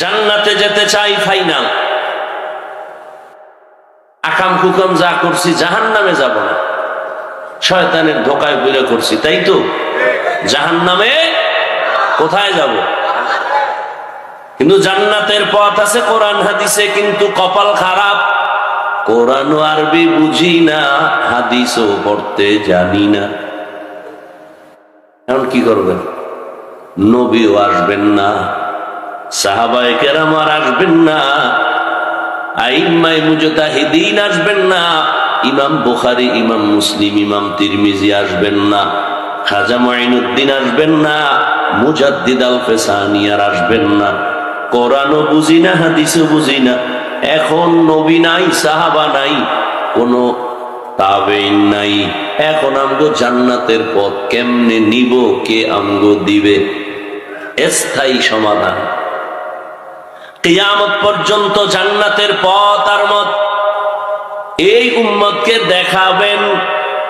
জান্নাতে যেতে চাই, ফাইনাল। আকাম কুকাম যা করছি জাহান নামে যাব না। শয়তানের ধোকায় বেরে করছি তাই তো? জাহান নামে কোথায় যাব? কিন্তু জান্নাতের পথ আছে কোরআন, হাদিসে, কিন্তু কপাল খারাপ। কোরআন আরবি বুঝি না, হাদিসও পড়তে জানি না। এখন কি করবেন? নবীও আসবেন না। সাহাবায়ে কেরাম আর আসবেন না। আইম্মাই মুজতাহিদিন আসবেন না। ইমাম বুখারি, ইমাম মুসলিম, ইমাম তিরমিজি আসবেন না। খাজা মাইনুদ্দিন আসবেন না। মুজাদ্দিদ আল ফেসানিয়ার আসবেন না। কোরআনও বুঝি না, হাদিসও বুঝি না। এখন নবী নাই, সাহাবা নাই, কোন তাবেইন নাই। এখন আমগো জান্নাতের পথ কেমনে নিব, কে আমগো দিবে? স্থায়ী সমাধান। কিয়ামত পর্যন্ত জান্নাতের পথ আর মত। এই উম্মতকে দেখাবেন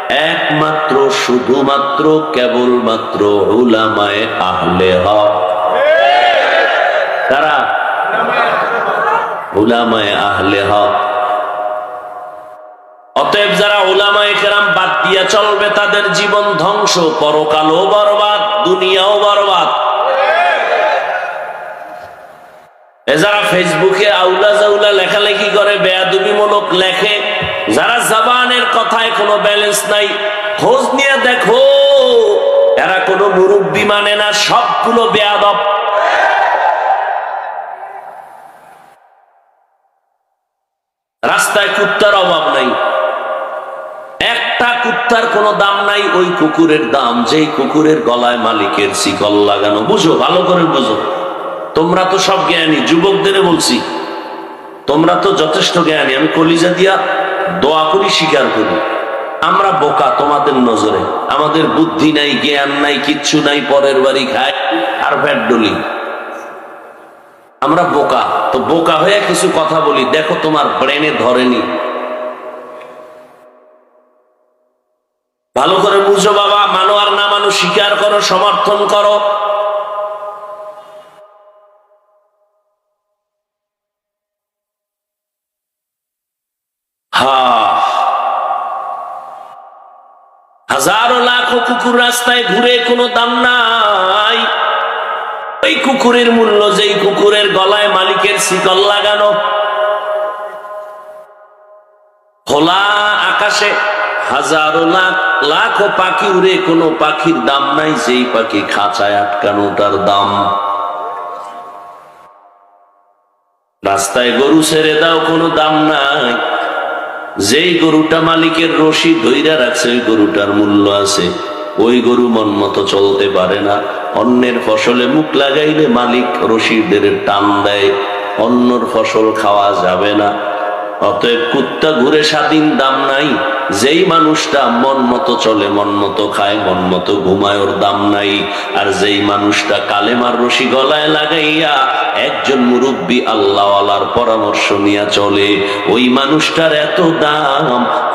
একমাত্র, শুধুমাত্র, কেবলমাত্র উলামায়ে আহলে হক। তারা উলামায়ে আহলে হক। অতএব যারা উলামায়ে কেরাম বাদ দিয়া চলবে, তাদের জীবন ধ্বংস। পরকালও বরবাদ, দুনিয়াও বরবাদ। যারা ফেসবুকে আউলা জাউলা লেখালেখি করে বেয়াদুবিমূলক লেখে, যারা জাবানের কথায় কোনো ব্যালেন্স নাই, খোঁজ নিয়ে দেখো, এরা কোনো মুরব্বী মানে না, সবগুলো বেয়াদব। রাস্তায় কুত্তার অভাব নাই। একটা কুত্তার কোনো দাম নাই, ওই কুকুরের দাম, যেই কুকুরের গলায় মালিকের শিকল লাগানো। বুঝো, ভালো করে বুঝো। তোমরা তো সব জ্ঞানী যুবকদের বলছি। তোমরা তো যথেষ্ট জ্ঞানী। আমি কলিজা দিয়া দোয়া করি, স্বীকার করি। আমরা বোকা তোমাদের নজরে। আমাদের বুদ্ধি নাই, জ্ঞান নাই, কিচ্ছু নাই, পরের বাড়ি খায় আর ভ্যাট ডলি। আমরা বোকা। তো বোকা হয়ে কিছু কথা বলি। দেখো, তোমার ব্রেনে ধরেনি। ভালো করে বুঝো বাবা, মানো আর না মানো, স্বীকার করো, সমর্থন করো। হাজারো লাখো কুকুর রাস্তায় ঘুরে কোনো দাম নাই। ওই কুকুরের মূল্য যেই কুকুরের গলায় মালিকের শিকল লাগানো। খোলা আকাশে হাজারো লাখ, লাখো পাখি উড়ে কোনো পাখির দাম নাই, যেই পাখি খাঁচায় আটকানোটার দাম। রাস্তায় গরু ছেড়ে দাও, কোনো দাম নাই। যেই গরুটা মালিকের রশি ধৈরা রাখছে, ওই গরুটার মূল্য আছে। ওই গরু মন মতো চলতে পারে না। অন্যের ফসলে মুখ লাগাইলে মালিক রশিদের টান দেয়। অন্যর ফসল খাওয়া যাবে না। অতএব কুত্তা ঘুরে স্বাধীন দাম নাই। যেই মানুষটা মন মতো চলে, মন মতো খায়, মন মতো ঘুমায়, ওর দাম নাই। আর যেই মানুষটা কালেমার রশি গলায় লাগাইয়া একজন মুরব্বী আল্লাহওয়ালার পরামর্শ নিয়ে চলে, ওই মানুষটার এত দাম।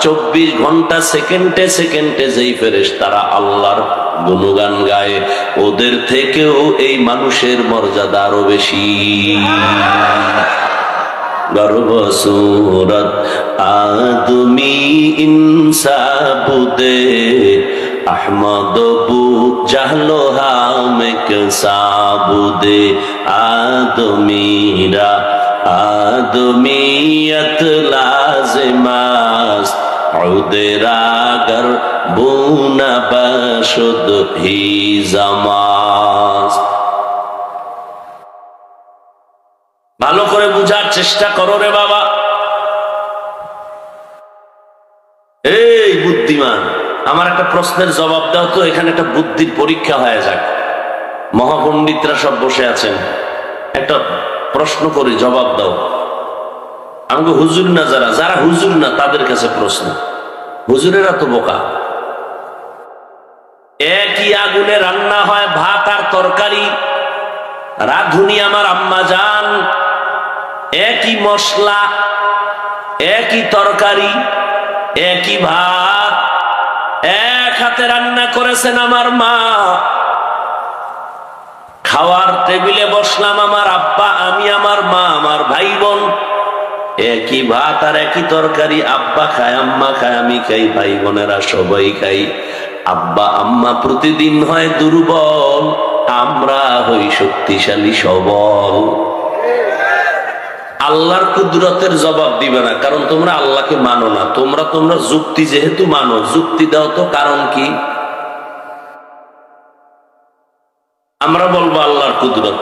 চব্বিশ ঘণ্টা সেকেন্ডে সেকেন্ডে যেই ফেরেস তারা আল্লাহর গুণগান গায়, ওদের থেকেও এই মানুষের মর্যাদা আরও বেশি। গর্ব সুরত আদমি ইনসাবুদে আহমদ বু জাহলো হামেক সাবুদে। আদমিরা, আদমিয়ত লাজমাস, উদেরাগর বুনা বশুদ হি জামাস। ভালো করে বুঝার চেষ্টা করো রে বাবা। এই বুদ্ধিমান, আমার একটা প্রশ্নের জবাব দাও তো, এখানে একটা বুদ্ধির পরীক্ষা হয়ে যাক। মহাপণ্ডিতরা সব বসে আছেন। একটা প্রশ্ন করি, জবাব দাও। আমাকে হুজুর না যারা যারা হুজুর না, তাদের কাছে প্রশ্ন। হুজুরেরা তো বোকা। একই আগুনে রান্না হয় ভাত আর তরকারি। রাধুনি আমার আম্মা যান একই মশলা, একই তরকারি, একই ভাত। এক হাতে রান্না করেছেন আমার মা। খাওয়ার টেবিলে বসলাম আমার আব্বা, আমি আমার মা, আমার ভাই বোন একই ভাত আর একই তরকারি আব্বা খায়, আম্মা খায়, আমি খাই ভাই বোনেরা সবাই খাই। আব্বা, আম্মা প্রতিদিন হয় দুর্বল, আমরা হই শক্তিশালী সবল। আল্লাহর কুদরতের জবাব দিবে না, কারণ তোমরা আল্লাহকে মানো না। তোমরা তোমরা যুক্তি যেহেতু মানো, যুক্তি দাও তো কারণ কি? আমরা বলব আল্লাহর কুদরত।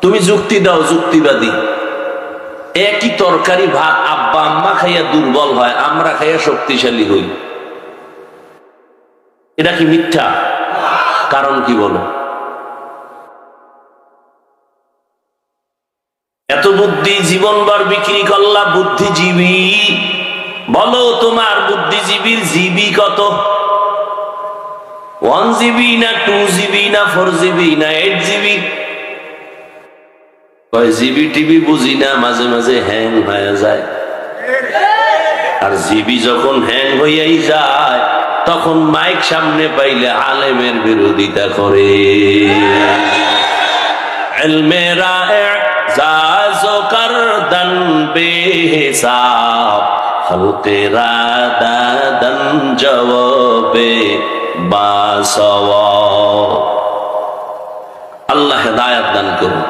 তুমি যুক্তি দাও, যুক্তিবাদী। একই তরকারি ভাত আব্বা আম্মা খাইয়া দুর্বল হয়, আমরা খাইয়া শক্তিশালী হই। এটা কি মিথ্যা? কারণ কি বলো? এত বুদ্ধি জীবনবার বিক্রি করলা বুদ্ধিজীবী। বলো তোমার বুদ্ধিজীবীর জিবি কত? ওয়ান জিবি না টু জিবি না ফোর জিবি না এইট জিবি? জিবি টিভি বুঝি না, মাঝে মাঝে হ্যাং হয়ে যায়। আর জিবি যখন হ্যাং হইয়াই যায়, তখন মাইক সামনে পাইলে আলেমের বিরোধিতা করে। মেরা জাজো কর দন আল্লাহ হেদায়াত দান করুন।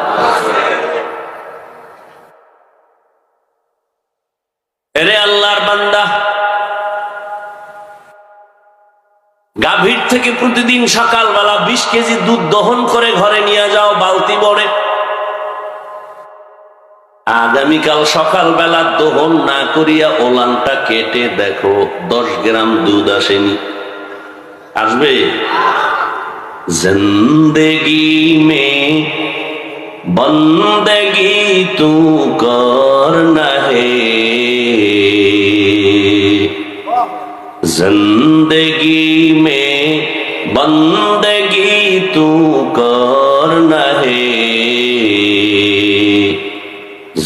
এরে আল্লাহর বান্দা, গাভীর থেকে প্রতিদিন সকালবেলা বিশ কেজি দুধ দহন করে ঘরে নিয়ে যাও, বালতি বড়ে আগামীকাল সকালবেলা দোহন না করিয়া ওলানটা কেটে দেখো, দশ গ্রাম দুধ আসেনি। আসবে? জিন্দি মে, বন্দগি তু কর না হে জিন্দি মে, বন্দগি তু কর না হে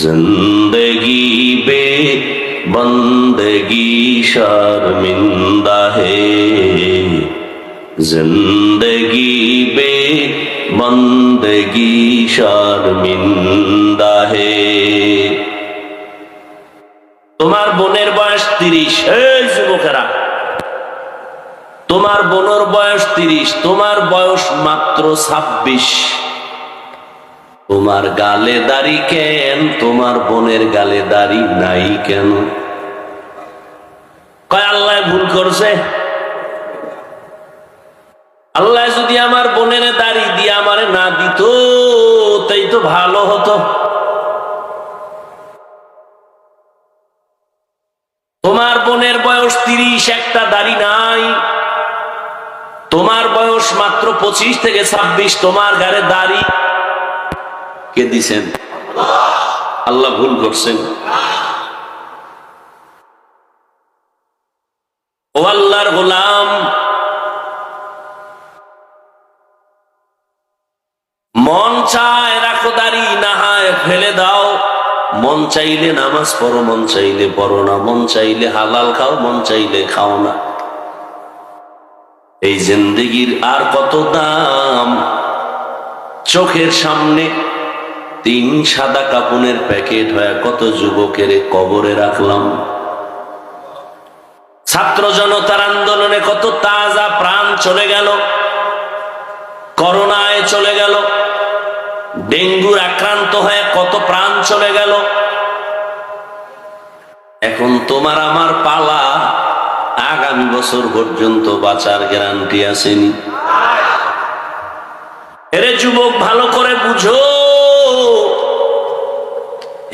जिंदगी बे बंदगी शर्मिंदा है जिंदगी बे बंदगी शर्मिंदा है তোমার বোনের বয়স তিরিশ এই যুবকেরা তোমার বোনের বয়স তিরিশ তোমার বয়স মাত্র ছাব্বিশ তোমার গালে দাড়ি কেন? তোমার বোনের গালে দাড়ি নাই কেন? কয়, আল্লাহ ভুল করছে? আল্লাহ যদি আমার বোনের দাড়ি দিয়ে আমারে না দিত, তাই তো ভালো হতো। তোমার বোনের বয়স তিরিশ, একটা দাড়ি নাই। তোমার বয়স মাত্র পঁচিশ থেকে ছাব্বিশ, তোমার ঘরে দাড়ি কে দিছেন? আল্লাহ ভুল করছেন। ও আল্লাহর গোলাম, মন চায় রাখো দাড়ি, না হয় ফেলে দাও। মন চাইলে নামাজ পড়ো, মন চাইলে পড়ো না। মন চাইলে হালাল খাও, মন চাইলে খাও না। এই জিন্দগির আর কত দাম? চোখের সামনে তিন সাদা কাপনের প্যাকেট হয়ে কত যুবকের কবরে রাখলাম। ছাত্র জনতার আন্দোলনে কত তাজা প্রাণ চলে গেল, করোনায় চলে গেল, ডেঙ্গুর আক্রান্ত হয়ে কত প্রাণ চলে গেল। এখন তোমার আমার পালা আগামী বছর পর্যন্ত বাঁচার গ্যারান্টি আসেনি। এরে যুবক, ভালো করে বুঝো।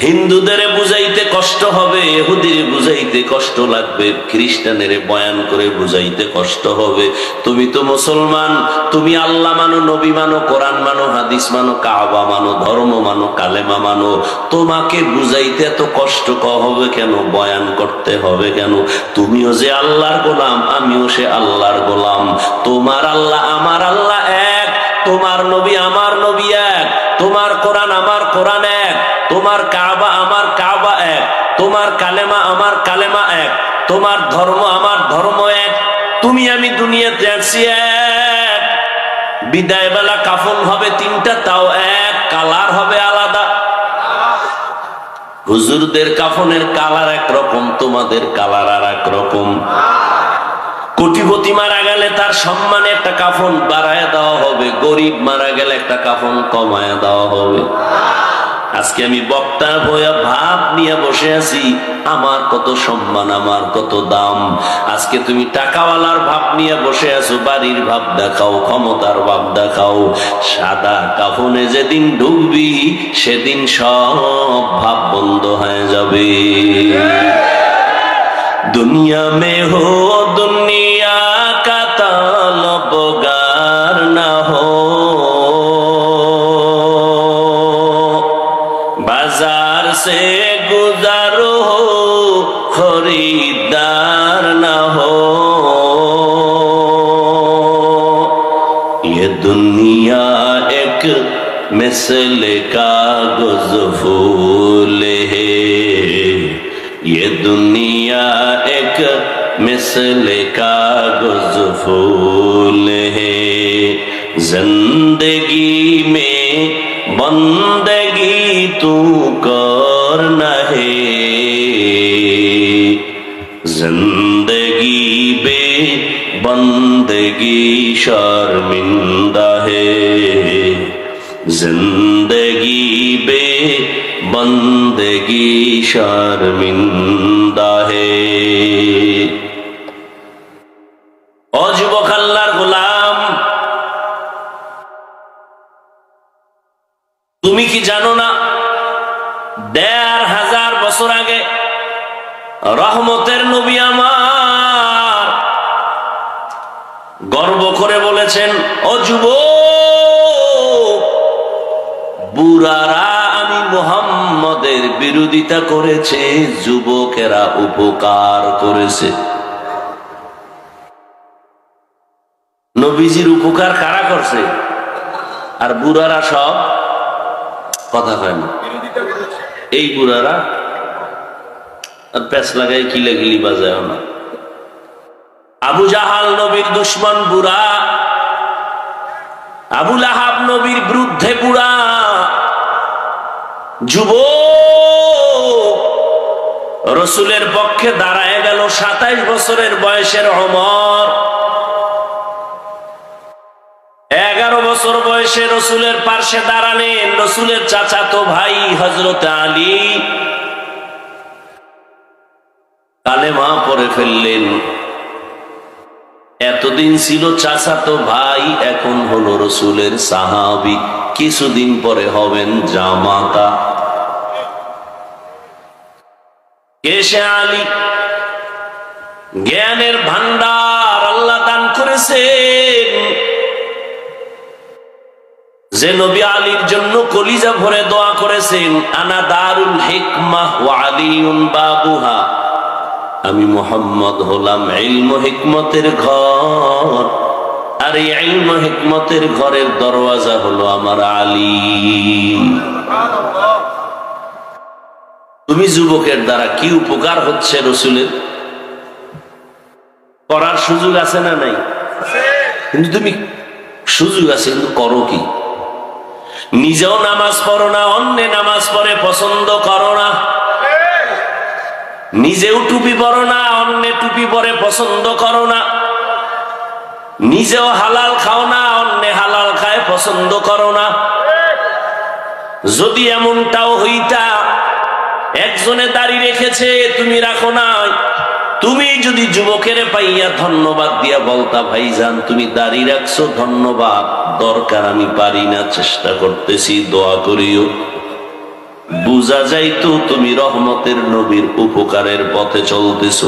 হিন্দুদের বুঝাইতে কষ্ট হবে এহুদির বুঝাইতে কষ্ট লাগবে, খ্রিস্টানের বয়ান করে বুঝাইতে কষ্ট হবে। তুমি তো মুসলমান, তুমি আল্লাহ মানো, নবী মানো, কোরআন মানো, হাদিস মানো, কাবা মানো, ধর্ম মানো, কালেমা মানো। তোমাকে বুঝাইতে এত কষ্ট হবে কেন? বয়ান করতে হবে কেন? তুমিও যে আল্লাহর গোলাম, আমিও সে আল্লাহর গোলাম। তোমার আল্লাহ আমার আল্লাহ এক, তোমার নবী আমার নবী এক, তোমার কোরআন আমার কোরআন এক। তোমার কাবা আমার কাবা এক, তোমার কালেমা আমার কালেমা এক, তোমার ধর্ম আমার ধর্ম এক, তুমি আমি দুনিয়াতে আছি এক। বিদায় বেলা কাফন হবে তিনটা, তাও এক, কালার হবে আলাদা। হুজুরদের কাফনের কালার একরকম, তোমাদের কালার আর এক রকম কোটিপতি মারা গেলে তার সম্মানে একটা কাফন বাড়ায় দেওয়া হবে, গরিব মারা গেলে একটা কাফন কমায় দেওয়া হবে। আজকে আমি বক্তা হইয়া ভাব নিয়ে বসে আছি। আমার কত সম্মান, আমার কত দাম। আজকে তুমি টাকাওয়ালার ভাব নিয়ে বসে আছো, বাড়ির ভাব দেখাও, ক্ষমতার ভাব দেখাও। সাদা কাফনে যেদিন ঢুকবি সেদিন সব ভাব বন্ধ হয়ে যাবে। দুনিয়া মে হো, দুনিয়া मिसल कागज फूल है जिंदगी में बंदगी तू करना है जिंदगी बे बंदगी शर्मिंदा है जिंदगी बे बंदगी शर्मिंदा है রহমতের নবী আমার। গর্ব করে বলেছেন, ও যুবক, বুড়ারা, আমি মোহাম্মদের বিরোধিতা করেছে, যুবকেরা উপকার করেছে। নবীজির উপকার কারা করছে? আর বুড়ারা সব কথা কয় না। এই বুড়ারা আর প্যাঁচ লাগাই কিলে গিলি বাজায় না আবু জাহাল নবীর দুশ্মন বুড়া আবুল আহাব নবীর বিরুদ্ধে বুড়া যুব রসুলের পক্ষে দাঁড়ায় গেল সাতাইশ বছরের বয়সের অমর এগারো বছর বয়সে রসুলের পার্শ্বে দাঁড়ালেন রসুলের চাচাতো ভাই হজরত আলী। কালেমা পরে ফেললেন। এতদিন ছিল চাচাতো ভাই, এখন হলো রসুলের সাহাবি। কিছুদিন পরে হবেন জামাতা। কেশে আলী, জ্ঞানের ভান্ডার আল্লাহ দান করেছেন। যে নবী আলীর জন্য কলিজা ভরে দোয়া করেছেন, আনা দারুল হিকমাহ ওয়া আলিউন বাবুহা। আমি মোহাম্মদ হলাম ইলম হিকমতের ঘর। আর এই ইলম হিকমতের ঘরের দরওয়াজা হলো আমার আলী। তুমি যুবকের দ্বারা কি উপকার হচ্ছে রসুলের? করার সুযোগ আছে না নাই? কিন্তু তুমি সুযোগ আছে, কিন্তু করো কি? নিজেও নামাজ পড়ো না, অন্যে নামাজ পড়ে, পছন্দ করো না। নিজেও টুপি পরো না, অন্যে টুপি পরে পছন্দ করো না। নিজেও হালাল খাও না, অন্যে হালাল খায় পছন্দ করো না। যদি এমনটাও হইতা, একজনে দাড়ি রেখেছে, তুমি রাখো না তুমি যদি যুবকের পাইয়া ধন্যবাদ দিয়া বলতা, ভাইজান, তুমি দাড়ি রাখছো, ধন্যবাদ। দরকার, আমি পারি না, চেষ্টা করতেছি, দোয়া করিও। বুঝা যাইতো তুমি রহমতের নবীর উপকারের পথে চলতেছ।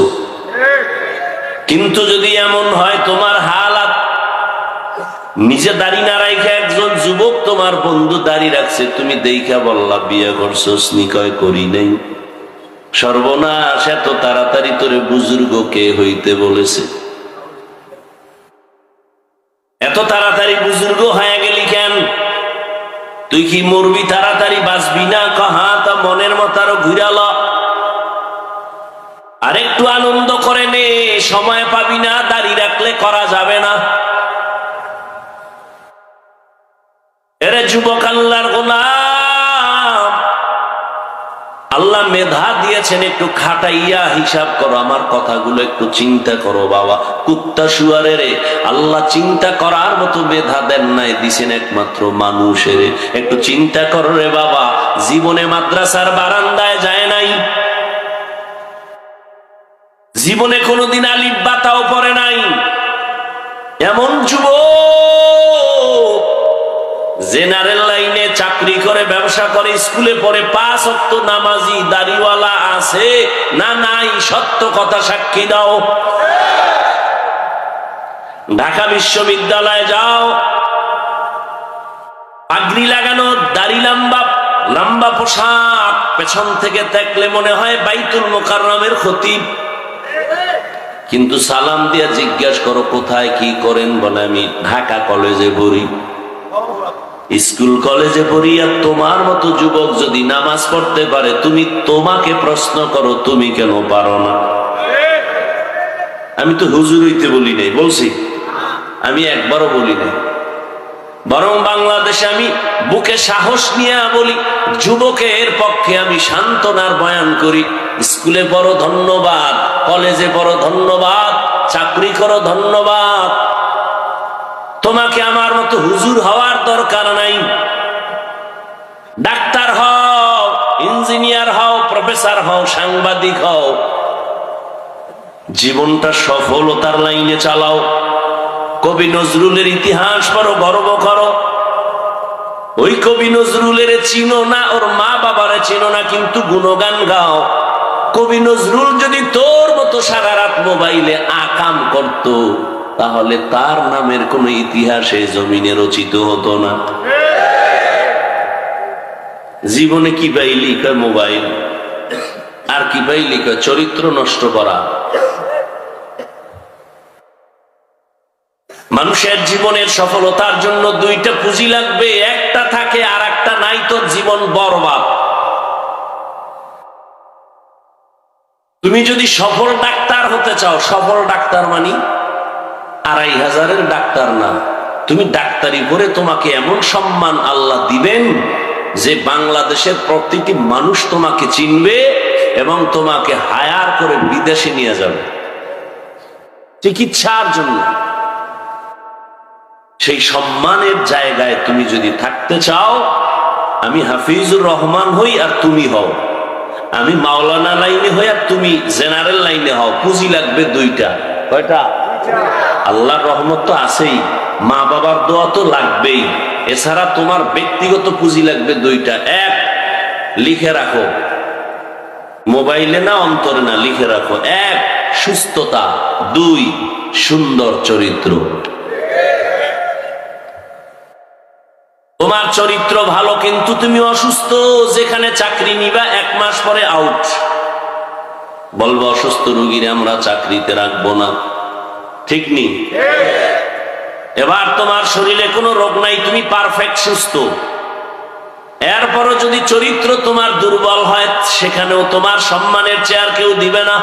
কিন্তু যদি এমন হয় তোমার হালাত, নিজে দাড়ি না রাখে একজন যুবক তোমার বন্ধু দাড়ি রাখছে, তুমি দেখা বললা, বিয়ে করছ স্নিকয় করি নাই। সর্বনাশ, এত তাড়াতাড়ি তোরে বুজুর্গ কে হইতে বলেছে? এত তাড়াতাড়ি বুজুর্গ তুই কি মরবি তাড়াতাড়ি বাঁচবি না? কাহা তা মনের মত আরও ঘুরাল আরেকটু আনন্দ করে নে, সময় পাবি না দাঁড়িয়ে রাখলে করা যাবে না। এরে যুবক আল্লাহর গোলাম, আল্লাহ মেধা দিয়েছেন একটু খাটাইয়া হিসাব করো, আমার কথাগুলো একটু চিন্তা করো বাবা। কুত্তা শুয়ারে রে, আল্লাহ চিন্তা করার মতো মেধা দেন নাই, দিছেন একমাত্র মানুষের। একটু চিন্তা করো রে বাবা, জীবনে মাদ্রাসার বারান্দায় যায় নাই। জীবনে কোনোদিন আলিফ বাতাও পড়ে নাই। এমন যুব জেনারেল লাইনে চাকরি করে, ব্যবসা করে, স্কুলে পড়ে, পাঁচ অক্ত নামাজি, দাড়িওয়ালা আছে না নাই, সত্য কথা সাক্ষী দাও। ঢাকা বিশ্ববিদ্যালয়ে যাও। পাগড়ি লাগানো, দাড়ি লম্বা লম্বা পোশাক, পেছন থেকে দেখলে মনে হয় বাইতুল মোকাররমের খতিব। কিন্তু সালাম দিয়া জিজ্ঞাসা করো, কোথায় কি করেন বলে আমি ঢাকা কলেজে পড়ি। স্কুল কলেজে পড়িয়া তোমার মতো যুবক যদি নামাজ পড়তে পারে, তুমি তোমাকে প্রশ্ন করো, তুমি কেন পারো না? আমি তো হুজুর হইতে বলি নাই, বলছি। আমি একবারও বলি নাই। বরং বাংলাদেশে আমি বুকে সাহস নিয়ে বলি, যুবকের পক্ষে আমি সান্ত্বনার বয়ান করি, স্কুলে বড় ধন্যবাদ, কলেজে বড় ধন্যবাদ, চাকরি করো ধন্যবাদ তোমাকে আমার মতো হুজুর হওয়ার দরকার নাই। ডাক্তার হও, ইঞ্জিনিয়ার হও, প্রফেসর হও, সাংবাদিক হও। জীবনটা সফলতার লাইনে চালাও। কবি নজরুলের ইতিহাস পড়ো, গর্ব করো। ওই কবি নজরুলের চিনো না, ওর মা বাবারে চিনো না, কিন্তু গুণগান গাও। কবি নজরুল যদি তোর মতো সারা রাত মোবাইলে আকাম করত তাহলে তার নামের কোন ইতিহাসে জমিনে রচিত হতো না। জীবনে কি পাইলি কয় মোবাইল? আর কি পাইলি কয় চরিত্র নষ্ট করা? মানুষের জীবনের সফলতার জন্য দুইটা পুঁজি লাগবে, একটা থাকে আর একটা নাই তো জীবন বরবাদ। তুমি যদি সফল ডাক্তার হতে চাও, সফল ডাক্তার মানি? আড়াই হাজারের ডাক্তার না। তুমি ডাক্তারি করে তোমাকে এমন সম্মান আল্লাহ দিবেন যে বাংলাদেশের প্রতিটি মানুষ তোমাকে চিনবে এবং তোমাকে হায়ার করে বিদেশে নিয়ে যাবে। চিকিৎসার জন্য। সেই সম্মানের জায়গায় তুমি যদি থাকতে চাও, আমি হাফিজুর রহমান হই আর তুমি হও। আমি মাওলানা লাইনে হই আর তুমি জেনারেল লাইনে হও। পুঁজি লাগবে দুইটা। কয়টা? আল্লাহর রহমত তো আছেই, মা বাবার দোয়া তো লাগবেই। এছাড়া তোমার ব্যক্তিগত পুঁজি লাগবে দুইটা। এক, লিখে রাখো। মোবাইলে না, অন্তরে না, লিখে রাখো। এক, সুস্থতা। দুই, সুন্দর চরিত্র। তোমার চরিত্র ভালো, কিন্তু তুমি অসুস্থ। যেখানে চাকরি নিবা, এক মাস পরে আউট বলব, অসুস্থ রুগীর আমরা চাকরিতে রাখব না। ঠিক নেই। এবার তোমার শরীরে কোনো রোগ নাই, তুমি পারফেক্ট সুস্থ। এরপরও যদি চরিত্র তোমার দুর্বল হয়, সেখানেও তোমার সম্মানের চেয়ার কেউ দিবে না।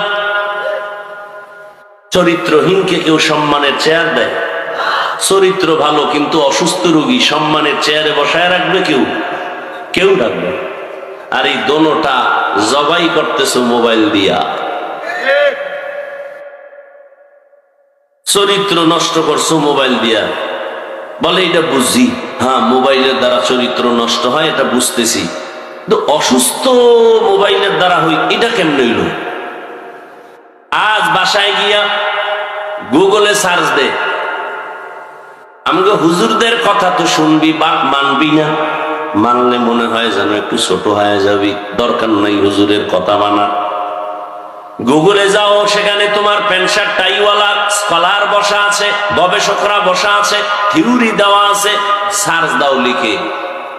চরিত্রহীনকে কেউ সম্মানের চেয়ার দেয়। চরিত্র ভালো কিন্তু অসুস্থ রোগী সম্মানের চেয়ারে বসায় রাখবে কেউ? কেউ রাখবে আর এই দোনোটা জবাই করতেছ মোবাইল দিয়া। চরিত্র নষ্ট করছ মোবাইল দিয়া। বলে, এটা বুঝি। হ্যাঁ মোবাইলের দ্বারা চরিত্র নষ্ট হয়, এটা বুঝতেছি। কিন্তু অসুস্থ মোবাইলের দ্বারা হই, এটা কেমন হইল? আজ বাসায় গিয়া গুগলে সার্চ দে। আমাকে হুজুরদের কথা তো শুনবি বা মানবি না। মানলে মনে হয় যেন একটু ছোট হয়ে যাবি। দরকার নাই হুজুরের কথা মানা গুগলে যাও, সেখানে তোমার পেনশার টাইওয়ালা স্কলার বসা আছে, গবেষকরা বসা আছে থিউরি দেওয়া আছে, সার্চ দাও লিখে।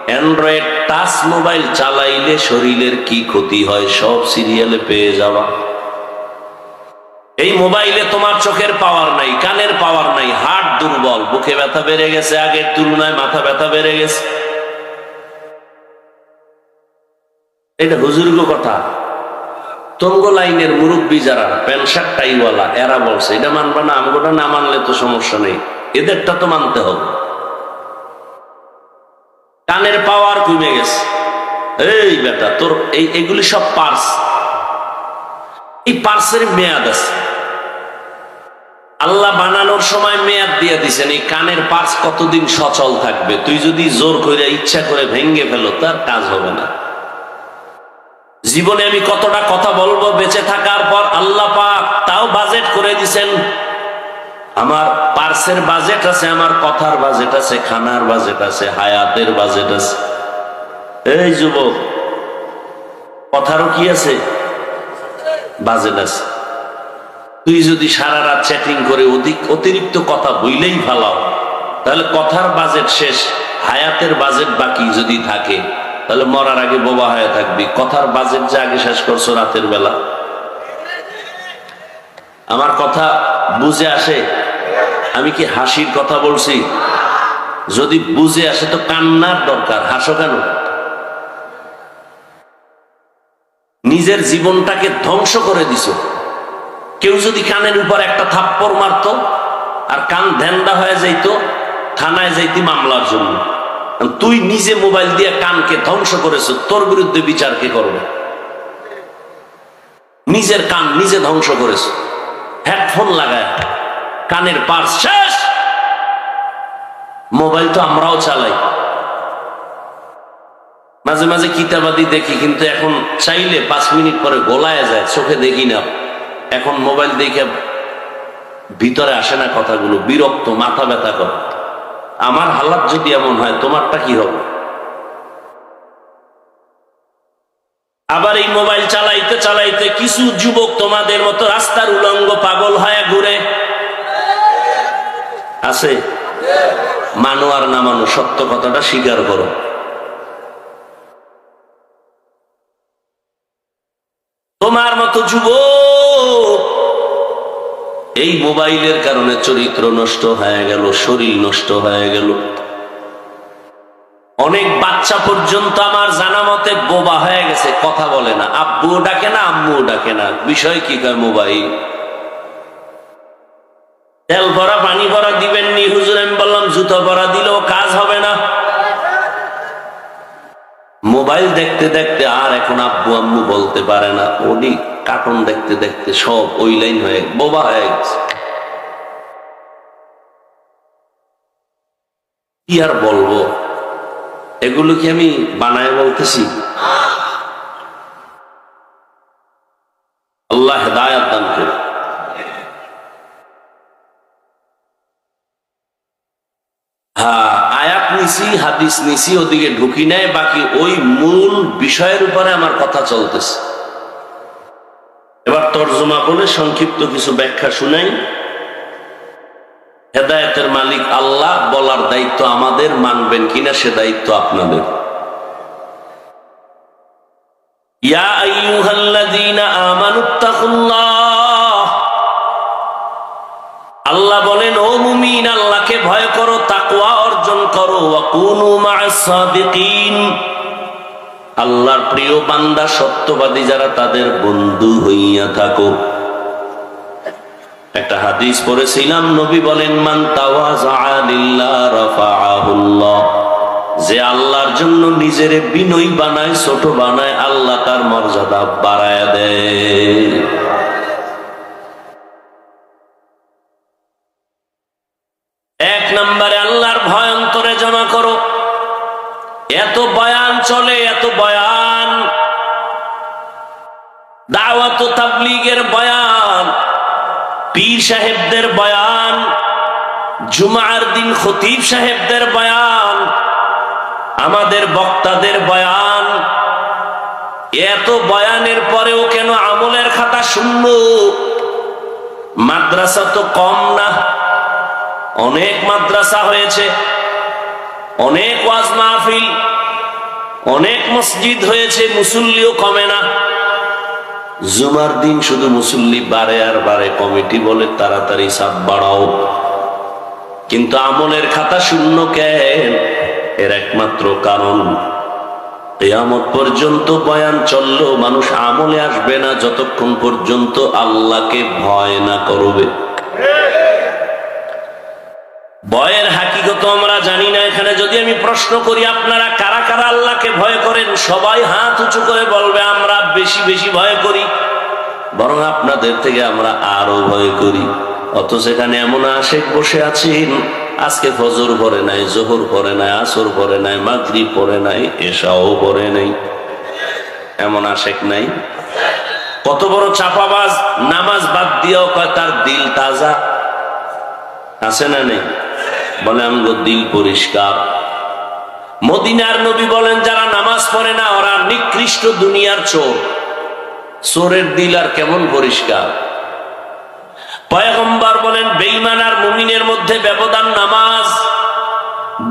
অ্যান্ড্রয়েড টাচ মোবাইল চালাইলে শরীরের কি ক্ষতি হয়, সব সিরিয়ালে পেয়ে যাওয়া এই মোবাইলে তোমার চোখের পাওয়ার নাই, কানের পাওয়ার নাই হার্ট দুর্বল, বুকে ব্যথা বেড়ে গেছে, আগের তুলনায় মাথা ব্যথা বেড়ে গেছে। এটা হুজুর্গ কথা। তঙ্গ লাইনের মুরব্বী যারা পেনশার টাইওয়ালা, এরা বলছে, এটা মানবা না আমগোটা না মানলে তো সমস্যা নেই। এদেরটা তো মানতে হবে। কানের পাওয়ার কমে গেছে। এই বেটা, তোর এই, এগুলি সব পার্স এই পার্সের মেয়াদ আছে। আল্লাহ বানানোর সময় মেয়াদ দিয়ে দিছেন, এই কানের পার্স কতদিন সচল থাকবে? তুই যদি জোর করে ইচ্ছা করে ভেঙ্গে ফেলো, তার কাজ হবে না। জীবনে আমি কতটা কথা বলব বেঁচে থাকার পর আল্লাহ পাক তাও বাজেট করে দিছেন। আমার পার্সের বাজেট আছে, আমার কথার বাজেট আছে, খানার বাজেট আছে, হায়াতের বাজেট আছে। এই যুবক, কথারও কি আছে? বাজেট আছে। তুই যদি সারা রাত চ্যাটিং করে অধিক অতিরিক্ত কথা বইলেই ফালাও তাহলে কথার বাজেট শেষ, হায়াতের বাজেট বাকি যদি থাকে। তাহলে মরার আগে বোবা হয়ে থাকবি। কথার বাজেট যে আগে শেষ করছ রাতের বেলা। আমার কথা বুঝে আসে? আমি কি হাসির কথা বলছি? যদি বুঝে আসে তো কান্নার দরকার। হাসো কেন? নিজের জীবনটাকে ধ্বংস করে দিছ। কেউ যদি কানের উপর একটা থাপ্পড় মারতো আর কান ধ্যানদা হয়ে যাইতো, থানায় যাইতি মামলার জন্য। তুই নিজে মোবাইল দিয়ে কানকে ধ্বংস করেছ, তোর বিরুদ্ধে বিচার কে করবে? নিজের কান নিজে ধ্বংস করেছ। হেডফোন লাগায়, কানের পার শেষ। মোবাইল তো আমরাও চালাই। মাঝে মাঝে কিতাবাদি দেখি, কিন্তু এখন চাইলে পাঁচ মিনিট পরে গোলায় যায়, চোখে দেখি না। এখন মোবাইল দেখে ভিতরে আসে না কথাগুলো, বিরক্ত, মাথা ব্যথা করে। আমার হালাত যদি এমন হয়, তোমারটা কি হবে? আবার এই মোবাইল চালাইতে চালাইতে কিছু যুবক তোমাদের মতো রাস্তার উলঙ্গ পাগল হয়ে ঘুরে। আছে? মানো আর না মানো, সত্য কথাটা স্বীকার করো। তোমার মতো যুবক এই মোবাইলের কারণে চরিত্র নষ্ট হয়ে গেল, শরীর নষ্ট হয়ে গেল। অনেক বাচ্চা পর্যন্ত আমার জানা মতে বোবা হয়ে গেছে, কথা বলে না। আব্বুও ডাকে না, আম্মুও ডাকে না। বিষয় কি কয় মোবাইল? তেল ভরা, পানি ভরা দিবেন নি, হুজুর, আমি বললাম, জুতো ভরা দিলেও কাজ হবে না। মোবাইল দেখতে দেখতে আর এখন আব্বু আম্মু বলতে পারে না। ওডি কার্টুন দেখতে দেখতে সব ওই লাইন হয়ে বোবা হয়ে গেছে। কি আর বলব? এগুলো কি আমি বানায় বলতেছি? আল্লাহ হেদায়াত দান করে হ্যাঁ আয়াত নিছি, হাদিস নিছি, ওদিকে ঢুকি নাই, বাকি ওই মূল বিষয়ের উপরে আমার কথা চলতেছে। তর্জমা বলে সংক্ষিপ্ত কিছু ব্যাখ্যা শুনাই। হেদায়তের মালিক আল্লাহ বলার দায়িত্ব আমাদের, মানবেন কিনা সে দায়িত্ব আপনাদের। আল্লাহ বলেন, ও মুমিন, আল্লাহকে ভয় করো, তাকওয়া অর্জন করো। সাদিকিন আল্লাহর প্রিয় বান্দা, সত্যবাদী যারা, তাদের বন্ধু হইয়া থাকো। একটা হাদিস পড়েছিলাম, নবী বলেন, মান যে আল্লাহর জন্য নিজের বিনয় বানায়, ছোট বানায়, আল্লাহ তার মর্যাদা বাড়ায় দেয়। এক নম্বরে দাওয়াত তাবলীগের বয়ান, পীর সাহেবদের বয়ান, জুমার দিন খতিব সাহেবদের বয়ান, আমাদের বক্তাদের বয়ান, এত বয়ানের পরেও কেন আমলের খাতা শূন্য? মাদ্রাসা তো কম না। অনেক মাদ্রাসা হয়েছে, অনেক ওয়াজ মাহফিল, অনেক মসজিদ হয়েছে, মুসল্লিও কমে না। জুমার দিন শুধু মুসল্লি বারে আর বারে কমিটি বলে তাড়াতাড়ি সাপ বাড়াও। কিন্তু আমলের খাতা শূন্য কেন? এর একমাত্র কারণ, কেয়ামত পর্যন্ত বয়ান চললেও মানুষ আমলে আসবে না যতক্ষণ পর্যন্ত আল্লাহকে ভয় না করবে। বয়ের হাকিগত আমরা জানি না। এখানে যদি আমি প্রশ্ন করি, আপনারা কারা কারা আল্লাহকে ভয় করেন? সবাই হাত উঁচু করে বলবে, আমরা বেশি বেশি ভয় করি। বরং আপনাদের থেকে আমরা আরও ভয় করি। অত সেখানে এমন আশেক বসে আছেন, আজকে ফজর পরে নাই, জোহর পরে নাই, আসর পরে নাই, মাগরিব পরে নাই এসাও পরে নাই। এমন আশেক নাই। কত বড় চাপাবাজ, নামাজ বাদ দিয়েও কয়, তার দিল তাজা আছে না নেই? বলে আমগো দিল পরিষ্কার। মদিনার নবী বলেন, যারা নামাজ পড়ে না, ওরা নিকৃষ্ট দুনিয়ার চোর। চোরের দিল আর কেমন পরিষ্কার? পয়গম্বর বলেন বেইমান আর মুমিনের মধ্যে ব্যবধান নামাজ।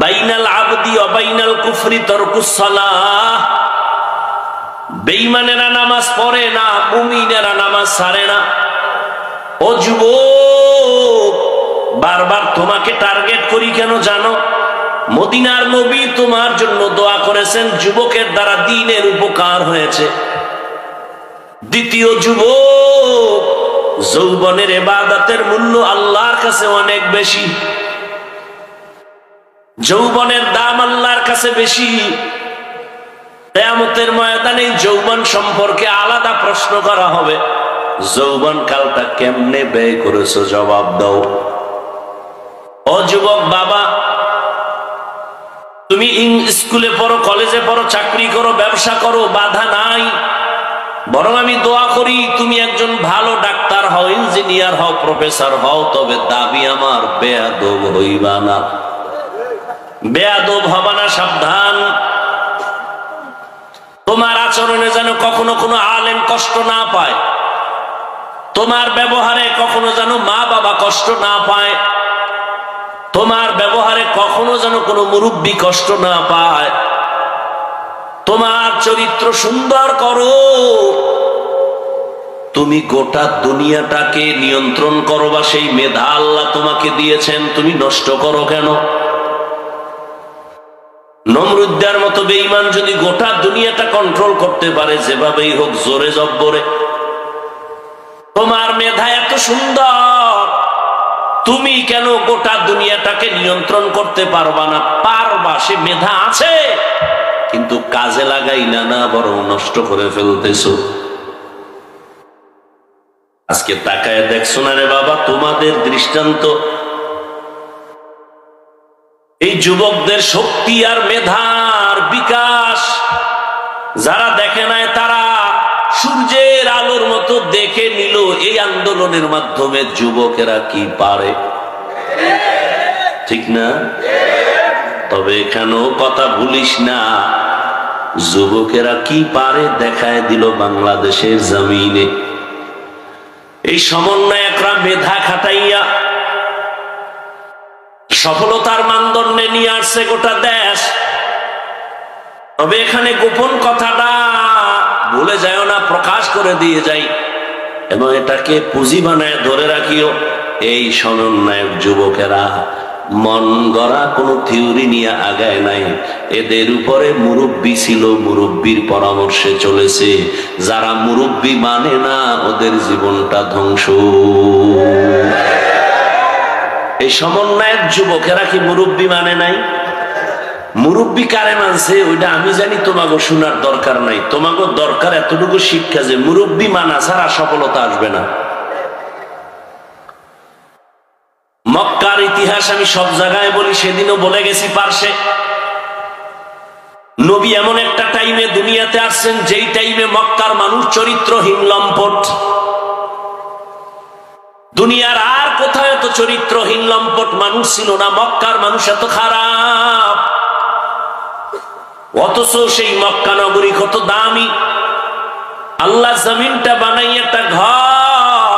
বাইনাল আবদি অবাইনাল কুফরি তরকুসালাহ বেইমানেরা নামাজ পড়ে না, মুমিনেরা নামাজ সারে না। ও যুবক বারবার তোমাকে টার্গেট করি কেন জানো? মদিনার নবী তোমার জন্য দোয়া করেছেন, যুবকের দ্বারা দিনের উপকার হয়েছে। দ্বিতীয় যুবক, যৌবনের এবাদাতের মূল্য আল্লাহর কাছে অনেক বেশি। যৌবনের দাম আল্লাহর কাছে বেশি। কেয়ামতের ময়দানে যৌবন সম্পর্কে আলাদা প্রশ্ন করা হবে। যৌবন কালটা কেমনে ব্যয় করেছ? জবাব দাও। ও যুবক বাবা, তুমি ইং- স্কুলে পড়ো, কলেজে পড়ো, চাকরি করো, ব্যবসা করো, বাধা নাই। বরং আমি দোয়া করি, তুমি একজন ভালো ডাক্তার হও, ইঞ্জিনিয়ার হও, প্রফেসর হও, তবে দাবি আমার বেয়াদব হইবা না। বেয়াদব হবা না, সাবধান। তোমার আচরণে যেন কখনো কোনো আলেম কষ্ট না পায়। তোমার ব্যবহারে কখনো যেন মা বাবা কষ্ট না পায়। তোমার ব্যবহারে কখনো যেন কোনো মুরব্বী কষ্ট না পায়। তোমার চরিত্র সুন্দর করো। তুমি গোটা দুনিয়াটাকে নিয়ন্ত্রণ করো বা সেই মেধা আল্লাহ তোমাকে দিয়েছেন, তুমি নষ্ট করো কেন? নমরুদ্দার মতো বেঈমান যদি গোটা দুনিয়াটা কন্ট্রোল করতে পারে, যেভাবেই হোক জোরে জব্বরে। তোমার মেধা এত সুন্দর। তুমি কেন গোটা দুনিয়াটাকে নিয়ন্ত্রণ করতে পারবা না? পারবা, সে মেধা আছে। কিন্তু কাজে লাগাই না না, বরং নষ্ট করে ফেলতেছো। আজকে তাকায় দেখছ না রে বাবা? তোমাদের দৃষ্টান্ত। এই যুবকদের শক্তি আর মেধার বিকাশ, যারা আলোর মতো দেখে নিল এই আন্দোলনের মাধ্যমে যুবকেরা কি পারে। ঠিক না? তবে এখানেও কথা ভুলিস না। যুবকেরা কি পারে দেখায় দিল বাংলাদেশের জমিনে। এই সমন্বয়করা মেধা খাটাইয়া সফলতার মানদণ্ডে নিয়ে আসছে গোটা দেশ। তবে এখানে গোপন কথাটা ভুলে যায় না, প্রকাশ করে দিয়ে যাই। এবং এটাকে পুঁজি বানায় ধরে রাখিও। এই সমন্বয়ক যুবকেরা, মন গড়া কোনো থিওরি নিয়ে আগায় নাই। এদের উপরে মুরব্বী ছিল, মুরব্বীর পরামর্শে চলেছে। যারা মুরব্বী মানে না, ওদের জীবনটা ধ্বংস। এই সমন্বয়ক যুবকেরা কি মুরব্বী মানে নাই? মুরব্বী কারে মানছে ওইটা আমি জানি তোমাকে শোনার দরকার নাই। তোমাকে দরকার এতটুকু শিক্ষা যে মুরব্বী মানা ছাড়া সফলতা আসবে না। মক্কার ইতিহাস আমি সব জায়গায় বলি, সেদিনও বলে গেছি নবী এমন একটা টাইমে দুনিয়াতে আসছেন, যেই টাইমে মক্কার মানুষ চরিত্রহীন লম্পট। দুনিয়ার আর কোথাও এত চরিত্রহীন লম্পট? মানুষ ছিল না, মক্কার মানুষ এত খারাপ। অথচ সেই মক্কা নগরী কত দামি। আল্লাহ জমিনটা বানাই একটা ঘর,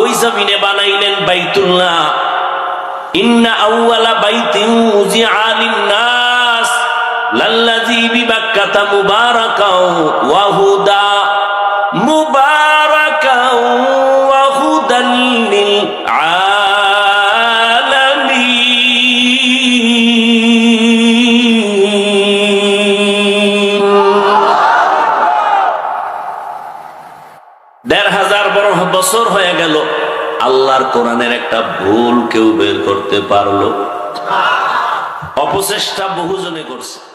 ওই জমিনে বানাইলেন বাইতুল্লাহ। ইন্না আউয়ালা কোরআনের একটা ভুল কেউ বের করতে পারল? অপচেষ্টা বহুজনে করছে।